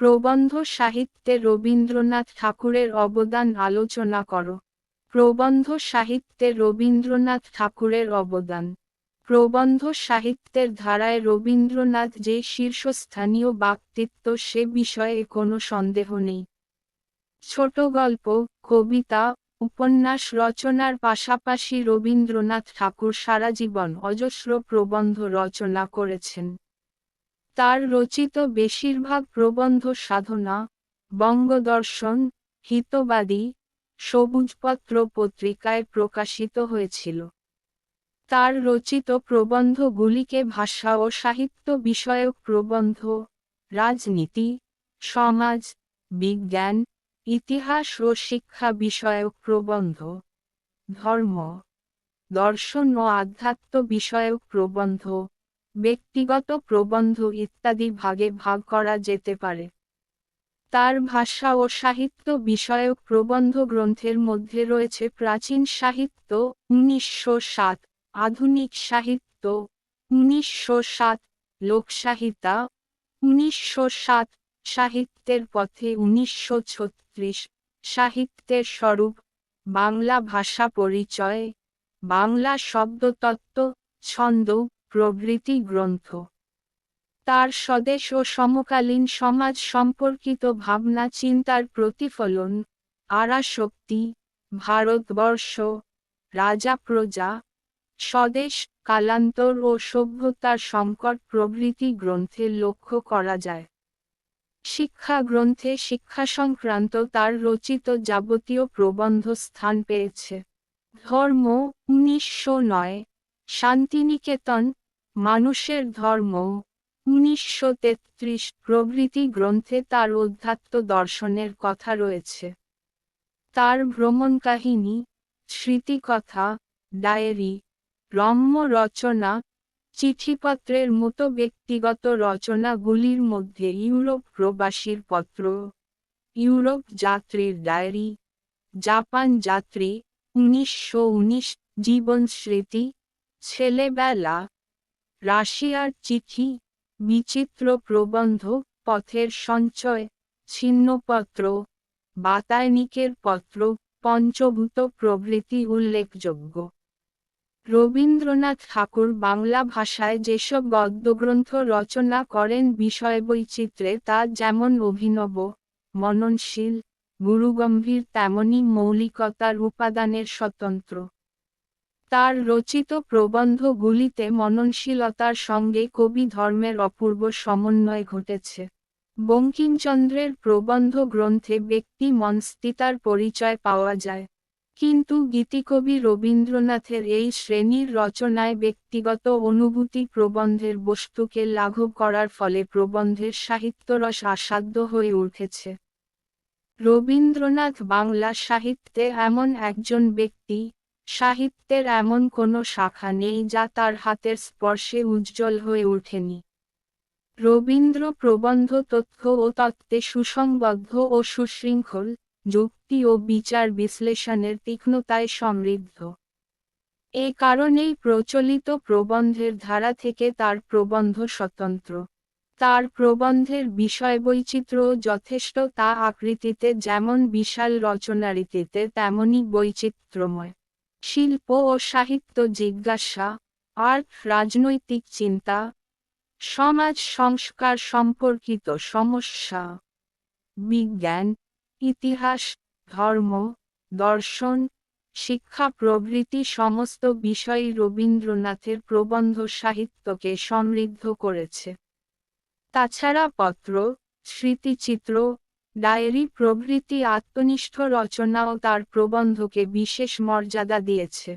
প্রবন্ধ সাহিত্যে রবীন্দ্রনাথ ঠাকুরের অবদান আলোচনা করো। প্রবন্ধ সাহিত্যে রবীন্দ্রনাথ ঠাকুরের অবদান। প্রবন্ধ সাহিত্যের ধারায় রবীন্দ্রনাথ যে শীর্ষস্থানীয় ব্যক্তিত্ব সে বিষয়ে কোনো সন্দেহ নেই। ছোট গল্প, কবিতা, উপন্যাস রচনার পাশাপাশি রবীন্দ্রনাথ ঠাকুর সারা জীবন অজস্র প্রবন্ধ রচনা করেছেন। তার রচিত বেশিরভাগ প্রবন্ধ সাধনা, বঙ্গদর্শন, হিতবাদী, সবুজপত্র পত্রিকায় প্রকাশিত হয়েছিল। তার রচিত প্রবন্ধগুলিকে ভাষা ও সাহিত্য বিষয়ক প্রবন্ধ, রাজনীতি, সমাজ, বিজ্ঞান, ইতিহাস ও শিক্ষা বিষয়ক প্রবন্ধ, ধর্ম, দর্শন ও আধ্যাত্ম বিষয়ক প্রবন্ধ ব্যক্তিগত প্রবন্ধ ইত্যাদি ভাগে ভাগ করা যেতে পারে। তার ভাষা ও সাহিত্য বিষয়ক প্রবন্ধ গ্রন্থের মধ্যে রয়েছে প্রাচীন সাহিত্য, উনিশশো সাত, আধুনিক সাহিত্য, উনিশশো সাত লোকসাহিতা উনিশশো সাত, সাহিত্যের পথে উনিশশো ছত্রিশ, সাহিত্যের স্বরূপ, বাংলা ভাষা পরিচয়, বাংলা শব্দতত্ত্ব, ছন্দ প্রভৃতি গ্রন্থ। তার স্বদেশ ও সমকালীন সমাজ সম্পর্কিত ভাবনা চিন্তার প্রতিফলন, আরাশক্তি, ভারতবর্ষ, রাজা প্রজা, স্বদেশ, কালান্তর ও সভ্যতার সংকট প্রভৃতি গ্রন্থে লক্ষ্য করা যায়। শিক্ষা গ্রন্থে শিক্ষা সংক্রান্ত তার রচিত যাবতীয় প্রবন্ধ স্থান পেয়েছে। ধর্ম, উনিশশো নয়, শান্তিনিকেতন মানুষের ধর্ম। উনিশশো তেত্রিশ প্রভৃতি গ্রন্থে তার অধ্যাত্ম দর্শনের কথা রয়েছে। তার ভ্রমণ কাহিনী, স্মৃতিকথা, ডায়েরি রম্য রচনা চিঠিপত্রের মতো ব্যক্তিগত রচনাগুলির মধ্যে ইউরোপ প্রবাসীর পত্র, ইউরোপ যাত্রীর ডায়েরি, জাপান যাত্রী, উনিশশো উনিশ জীবন স্মৃতি ছেলেবেলা রাশিয়ার চিঠি, বিচিত্র প্রবন্ধ, পথের সঞ্চয়, ছিন্নপত্র, বাতায়নিকের পত্র, পঞ্চভূত প্রভৃতি উল্লেখযোগ্য। রবীন্দ্রনাথ ঠাকুর বাংলা ভাষায় যেসব গদ্যগ্রন্থ রচনা করেন বিষয়বৈচিত্র্যে তা যেমন অভিনব, মননশীল, গুরুগম্ভীর, তেমনি মৌলিকতার উপাদানের স্বতন্ত্র। তার রচিত প্রবন্ধগুলিতে মননশীলতার সঙ্গে কবি ধর্মের অপূর্ব সমন্বয় ঘটেছে। বঙ্কিমচন্দ্রের প্রবন্ধ গ্রন্থে ব্যক্তি মনস্থিতার পরিচয় পাওয়া যায়। কিন্তু গীতিকবি রবীন্দ্রনাথের এই শ্রেণির রচনায় ব্যক্তিগত অনুভূতি প্রবন্ধের বস্তুকে লাঘব করার ফলে প্রবন্ধের সাহিত্যরস আসাধ্য হয়ে উঠেছে। রবীন্দ্রনাথ বাংলা সাহিত্যে এমন একজন ব্যক্তি সাহিত্যের এমন কোনো শাখা নেই যা তার হাতের স্পর্শে উজ্জ্বল হয়ে ওঠেনি। রবীন্দ্র প্রবন্ধ তথ্য ও তত্ত্বে সুসংবদ্ধ ও সুশৃঙ্খল, যুক্তি ও বিচার বিশ্লেষণের তীক্ষ্ণতায় সমৃদ্ধ। এ কারণেই প্রচলিত প্রবন্ধের ধারা থেকে তার প্রবন্ধ স্বতন্ত্র। তার প্রবন্ধের বিষয় বিষয়বৈচিত্র্য যথেষ্ট, তা আকৃতিতে যেমন বিশাল রচনারীতিতে তেমনই বৈচিত্র্যময়। শিল্প ও সাহিত্য জিজ্ঞাসা আর্ট রাজনৈতিক চিন্তা, সমাজ সংস্কার সম্পর্কিত সমস্যা, বিজ্ঞান, ইতিহাস, ধর্ম, দর্শন, শিক্ষা প্রভৃতি সমস্ত বিষয়ই রবীন্দ্রনাথের প্রবন্ধ সাহিত্যকে সমৃদ্ধ করেছে। তাছাড়া পত্র, স্মৃতিচিত্র ডায়েরি প্রভৃতি আত্মনিষ্ঠ রচনা ও তার প্রবন্ধকে বিশেষ মর্যাদা দিয়েছে।